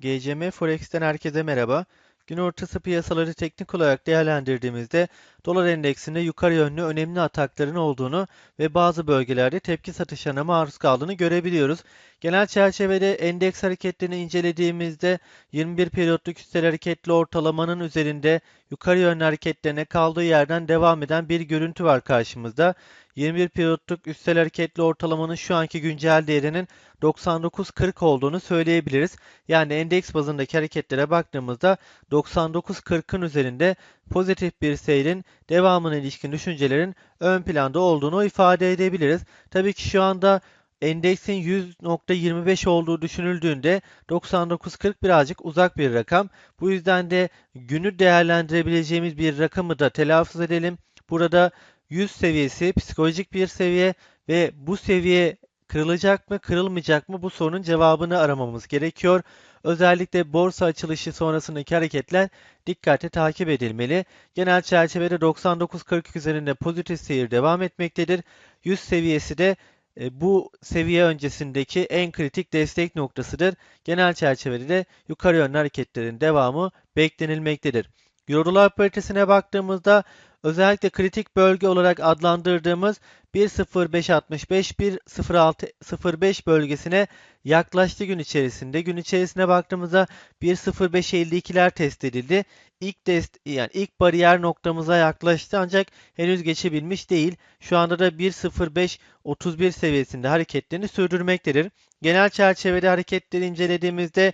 GCM Forex'ten herkese merhaba. Gün ortası piyasaları teknik olarak değerlendirdiğimizde dolar endeksinde yukarı yönlü önemli atakların olduğunu ve bazı bölgelerde tepki satışlarına maruz kaldığını görebiliyoruz. Genel çerçevede endeks hareketlerini incelediğimizde 21 periyotluk üstel hareketli ortalamanın üzerinde yukarı yönlü hareketlerine kaldığı yerden devam eden bir görüntü var karşımızda. 21 periyotluk üstel hareketli ortalamanın şu anki güncel değerinin 99.40 olduğunu söyleyebiliriz. Yani endeks bazındaki hareketlere baktığımızda 99.40'ın üzerinde pozitif bir seyrin devamına ilişkin düşüncelerin ön planda olduğunu ifade edebiliriz. Tabii ki şu anda endeksin 100.25 olduğu düşünüldüğünde 99.40 birazcık uzak bir rakam. Bu yüzden de günü değerlendirebileceğimiz bir rakamı da telaffuz edelim. Burada 100 seviyesi psikolojik bir seviye ve bu seviye kırılacak mı, kırılmayacak mı bu sorunun cevabını aramamız gerekiyor. Özellikle borsa açılışı sonrasındaki hareketler dikkatle takip edilmeli. Genel çerçevede 99.40 üzerinde pozitif seyir devam etmektedir. 100 seviyesi de bu seviye öncesindeki en kritik destek noktasıdır. Genel çerçevede de yukarı yönlü hareketlerin devamı beklenilmektedir. Euro paritesine baktığımızda özellikle kritik bölge olarak adlandırdığımız 1.0565-1.0605 bölgesine yaklaştı gün içerisinde. Gün içerisine baktığımızda 1.0552'ler test edildi. İlk test yani ilk bariyer noktamıza yaklaştı ancak henüz geçebilmiş değil. Şu anda da 1.0531 seviyesinde hareketlerini sürdürmektedir. Genel çerçevede hareketleri incelediğimizde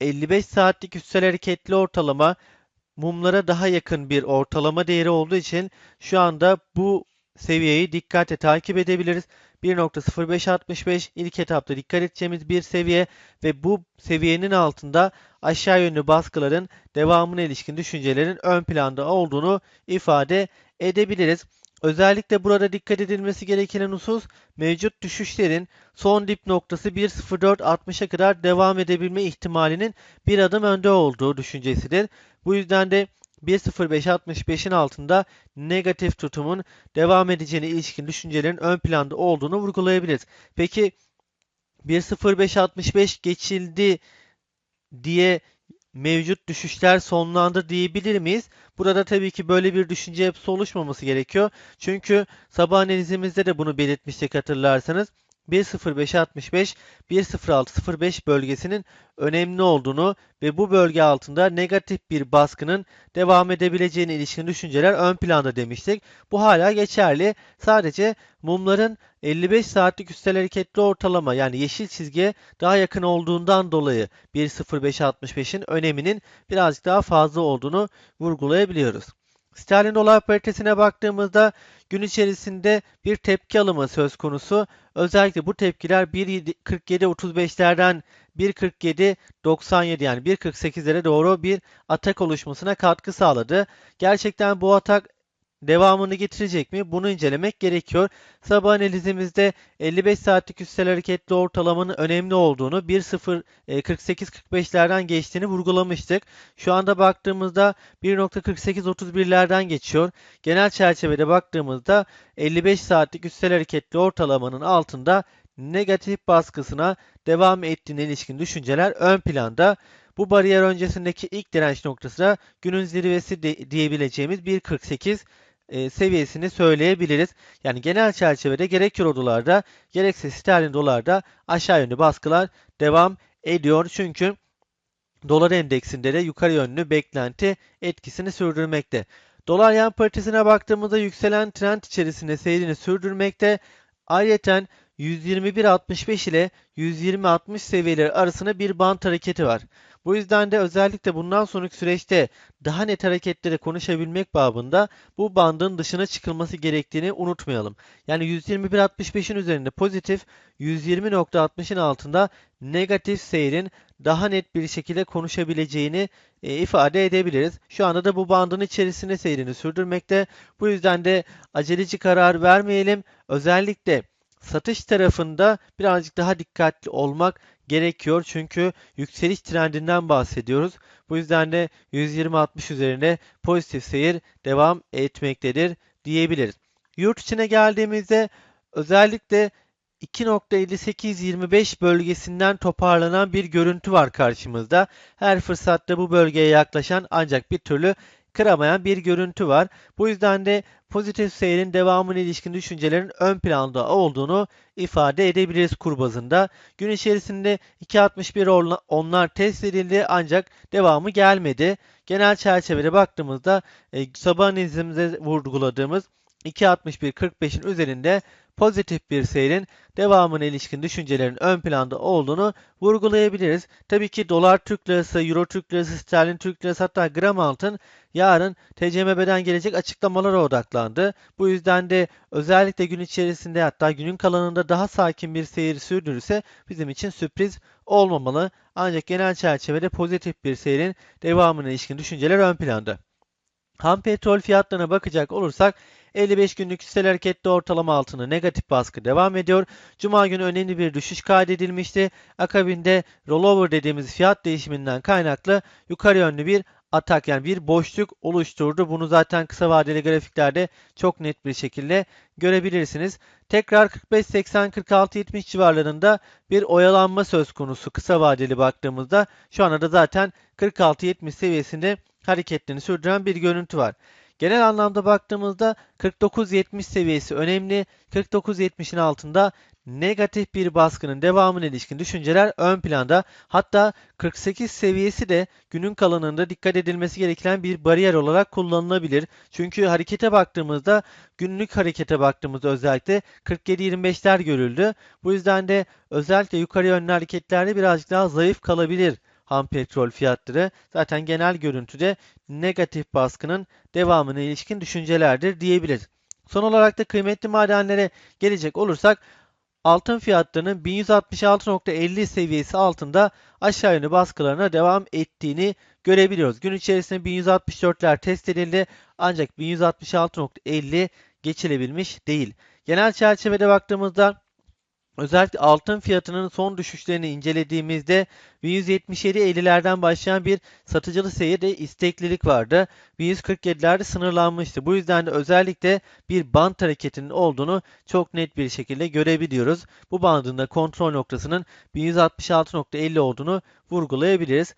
55 saatlik üstel hareketli ortalama mumlara daha yakın bir ortalama değeri olduğu için şu anda bu seviyeyi dikkatle takip edebiliriz. 1.0565 ilk etapta dikkat edeceğimiz bir seviye ve bu seviyenin altında aşağı yönlü baskıların devamına ilişkin düşüncelerin ön planda olduğunu ifade edebiliriz. Özellikle burada dikkat edilmesi gereken husus mevcut düşüşlerin son dip noktası 1.0460'a kadar devam edebilme ihtimalinin bir adım önde olduğu düşüncesidir. Bu yüzden de 1.0565'in altında negatif tutumun devam edeceğine ilişkin düşüncelerin ön planda olduğunu vurgulayabiliriz. Peki 1.0565 geçildi diye mevcut düşüşler sonlandı diyebilir miyiz? Burada tabii ki böyle bir düşünce yapısı oluşmaması gerekiyor. Çünkü sabah analizimizde de bunu belirtmiştik hatırlarsanız. 1.0565 1.0605 bölgesinin önemli olduğunu ve bu bölge altında negatif bir baskının devam edebileceğine ilişkin düşünceler ön planda demiştik. Bu hala geçerli. Sadece mumların 55 saatlik üstel hareketli ortalama yani yeşil çizgiye daha yakın olduğundan dolayı 1.0565'in öneminin birazcık daha fazla olduğunu vurgulayabiliyoruz. Sterlin dolar paritesine baktığımızda gün içerisinde bir tepki alımı söz konusu. Özellikle bu tepkiler 1.47.35'lerden 1.47.97 yani 1.48'lere doğru bir atak oluşmasına katkı sağladı. Gerçekten bu atak devamını getirecek mi? Bunu incelemek gerekiyor. Sabah analizimizde 55 saatlik üstel hareketli ortalamanın önemli olduğunu 1.048-45'lerden geçtiğini vurgulamıştık. Şu anda baktığımızda 1.48-31'lerden geçiyor. Genel çerçevede baktığımızda 55 saatlik üstel hareketli ortalamanın altında negatif baskısına devam ettiğine ilişkin düşünceler ön planda. Bu bariyer öncesindeki ilk direnç noktası da günün zirvesi diyebileceğimiz 1.48 e, seviyesini söyleyebiliriz. Yani genel çerçevede gerek euro dolarda gerekse sterlin dolarda aşağı yönlü baskılar devam ediyor. Çünkü dolar endeksinde de yukarı yönlü beklenti etkisini sürdürmekte. Dolar yan paritesine baktığımızda yükselen trend içerisinde seyrini sürdürmekte. Ayrıca 121.65 ile 120.60 seviyeleri arasında bir bant hareketi var. Bu yüzden de özellikle bundan sonraki süreçte daha net hareketleri konuşabilmek babında bu bandın dışına çıkılması gerektiğini unutmayalım. Yani 121.65'in üzerinde pozitif, 120.60'ın altında negatif seyrin daha net bir şekilde konuşabileceğini e, ifade edebiliriz. Şu anda da bu bandın içerisinde seyrini sürdürmekte. Bu yüzden de aceleci karar vermeyelim. Özellikle satış tarafında birazcık daha dikkatli olmak gerekiyor. Çünkü yükseliş trendinden bahsediyoruz. Bu yüzden de 120-60 üzerine pozitif seyir devam etmektedir diyebiliriz. Yurt içine geldiğimizde özellikle 2.5825 bölgesinden toparlanan bir görüntü var karşımızda. Her fırsatta bu bölgeye yaklaşan ancak bir türlü kıramayan bir görüntü var. Bu yüzden de pozitif seyrin devamına ilişkin düşüncelerin ön planda olduğunu ifade edebiliriz kur bazında. Gün içerisinde 2.61 onlar test edildi ancak devamı gelmedi. Genel çerçevede baktığımızda e, sabah analizimizde vurguladığımız 2.61.45'in üzerinde pozitif bir seyrin devamına ilişkin düşüncelerin ön planda olduğunu vurgulayabiliriz. Tabii ki dolar Türk lirası, euro Türk lirası, sterlin Türk lirası hatta gram altın yarın TCMB'den gelecek açıklamalara odaklandı. Bu yüzden de özellikle gün içerisinde hatta günün kalanında daha sakin bir seyir sürdürürse bizim için sürpriz olmamalı. Ancak genel çerçevede pozitif bir seyrin devamına ilişkin düşünceler ön planda. Ham petrol fiyatlarına bakacak olursak 55 günlük hissel hareketli ortalama altını negatif baskı devam ediyor. Cuma günü önemli bir düşüş kaydedilmişti. Akabinde rollover dediğimiz fiyat değişiminden kaynaklı yukarı yönlü bir atak yani bir boşluk oluşturdu. Bunu zaten kısa vadeli grafiklerde çok net bir şekilde görebilirsiniz. Tekrar 45 80 46 70 civarlarında bir oyalanma söz konusu kısa vadeli baktığımızda şu anda da zaten 46 70 seviyesinde hareketlerini sürdüren bir görüntü var. Genel anlamda baktığımızda 49-70 seviyesi önemli. 49-70'in altında negatif bir baskının devamına ilişkin düşünceler ön planda. Hatta 48 seviyesi de günün kalanında dikkat edilmesi gereken bir bariyer olarak kullanılabilir. Çünkü harekete baktığımızda günlük harekete baktığımızda özellikle 47-25'ler görüldü. Bu yüzden de özellikle yukarı yönlü hareketlerde birazcık daha zayıf kalabilir ham petrol fiyatları zaten genel görüntüde negatif baskının devamına ilişkin düşüncelerdir diyebiliriz. Son olarak da kıymetli madenlere gelecek olursak altın fiyatlarının 1166.50 seviyesi altında aşağı yönlü baskılarına devam ettiğini görebiliyoruz. Gün içerisinde 1164'ler test edildi ancak 1166.50 geçilebilmiş değil. Genel çerçevede baktığımızda Özellikle altın fiyatının son düşüşlerini incelediğimizde 1177.50'lerden başlayan bir satıcılı seyirde isteklilik vardı. 1147'lerde sınırlanmıştı. Bu yüzden de özellikle bir band hareketinin olduğunu çok net bir şekilde görebiliyoruz. Bu bandın da kontrol noktasının 1166.50 olduğunu vurgulayabiliriz.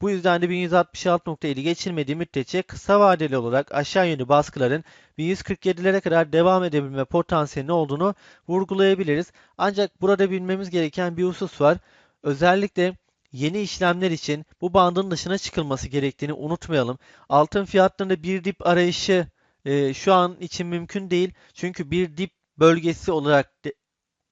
Bu yüzden de 1166.50 geçilmediği müddetçe kısa vadeli olarak aşağı yönlü baskıların 1147'lere kadar devam edebilme potansiyeli olduğunu vurgulayabiliriz. Ancak burada bilmemiz gereken bir husus var. Özellikle yeni işlemler için bu bandın dışına çıkılması gerektiğini unutmayalım. Altın fiyatlarında bir dip arayışı e, şu an için mümkün değil. Çünkü bir dip bölgesi olarak de,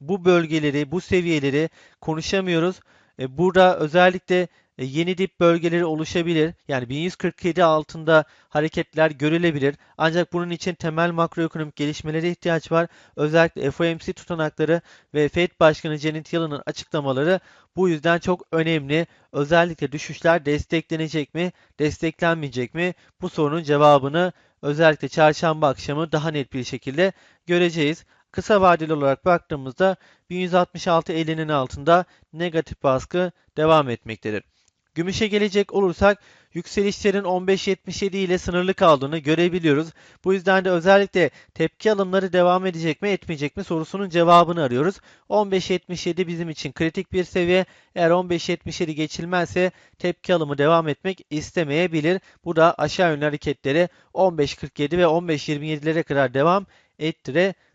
bu bölgeleri, bu seviyeleri konuşamıyoruz. E, burada özellikle yeni dip bölgeleri oluşabilir. Yani 1147 altında hareketler görülebilir. Ancak bunun için temel makroekonomik gelişmelere ihtiyaç var. Özellikle FOMC tutanakları ve Fed Başkanı Janet Yellen'ın açıklamaları bu yüzden çok önemli. Özellikle düşüşler desteklenecek mi, desteklenmeyecek mi? Bu sorunun cevabını özellikle çarşamba akşamı daha net bir şekilde göreceğiz. Kısa vadeli olarak baktığımızda 1166.50'nin altında negatif baskı devam etmektedir. Gümüşe gelecek olursak yükselişlerin 15.77 ile sınırlı kaldığını görebiliyoruz. Bu yüzden de özellikle tepki alımları devam edecek mi etmeyecek mi sorusunun cevabını arıyoruz. 15.77 bizim için kritik bir seviye. Eğer 15.77 geçilmezse tepki alımı devam etmek istemeyebilir. Bu da aşağı yönlü hareketleri 15.47 ve 15.27'lere kadar devam ettirebilir.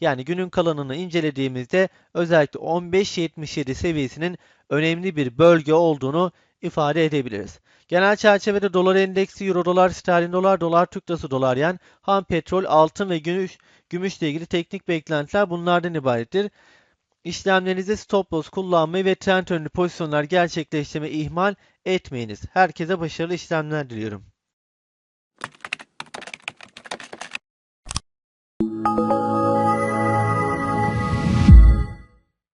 Yani günün kalanını incelediğimizde özellikle 15.77 seviyesinin önemli bir bölge olduğunu ifade edebiliriz. Genel çerçevede dolar endeksi, euro dolar, sterlin dolar, dolar Türk lirası dolar yen, ham petrol, altın ve gümüş, gümüşle ilgili teknik beklentiler bunlardan ibarettir. İşlemlerinizde stop loss kullanmayı ve trend önlü pozisyonlar gerçekleştirmeyi ihmal etmeyiniz. Herkese başarılı işlemler diliyorum.